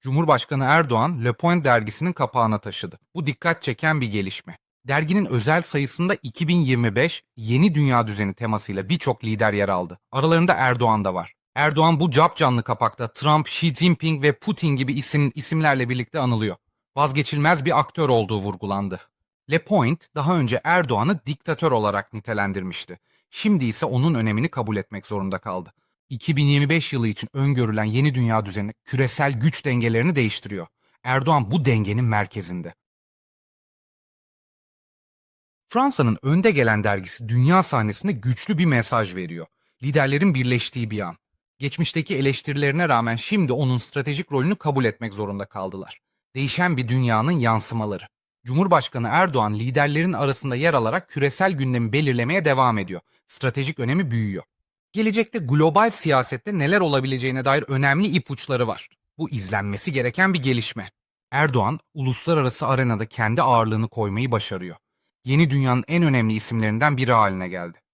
Cumhurbaşkanı Erdoğan Le Point dergisinin kapağına taşıdı. Bu dikkat çeken bir gelişme. Derginin özel sayısında 2025 Yeni Dünya Düzeni temasıyla birçok lider yer aldı. Aralarında Erdoğan da var. Erdoğan bu capcanlı kapakta Trump, Xi Jinping ve Putin gibi isim, isimlerle birlikte anılıyor. Vazgeçilmez bir aktör olduğu vurgulandı. Le Point daha önce Erdoğan'ı diktatör olarak nitelendirmişti. Şimdi ise onun önemini kabul etmek zorunda kaldı. 2025 yılı için öngörülen yeni dünya düzeni küresel güç dengelerini değiştiriyor. Erdoğan bu dengenin merkezinde. Fransa'nın önde gelen dergisi dünya sahnesinde güçlü bir mesaj veriyor. Liderlerin birleştiği bir an. Geçmişteki eleştirilerine rağmen şimdi onun stratejik rolünü kabul etmek zorunda kaldılar. Değişen bir dünyanın yansımaları. Cumhurbaşkanı Erdoğan liderlerin arasında yer alarak küresel gündemi belirlemeye devam ediyor. Stratejik önemi büyüyor. Gelecekte global siyasette neler olabileceğine dair önemli ipuçları var. Bu izlenmesi gereken bir gelişme. Erdoğan, uluslararası arenada kendi ağırlığını koymayı başarıyor. Yeni dünyanın en önemli isimlerinden biri haline geldi.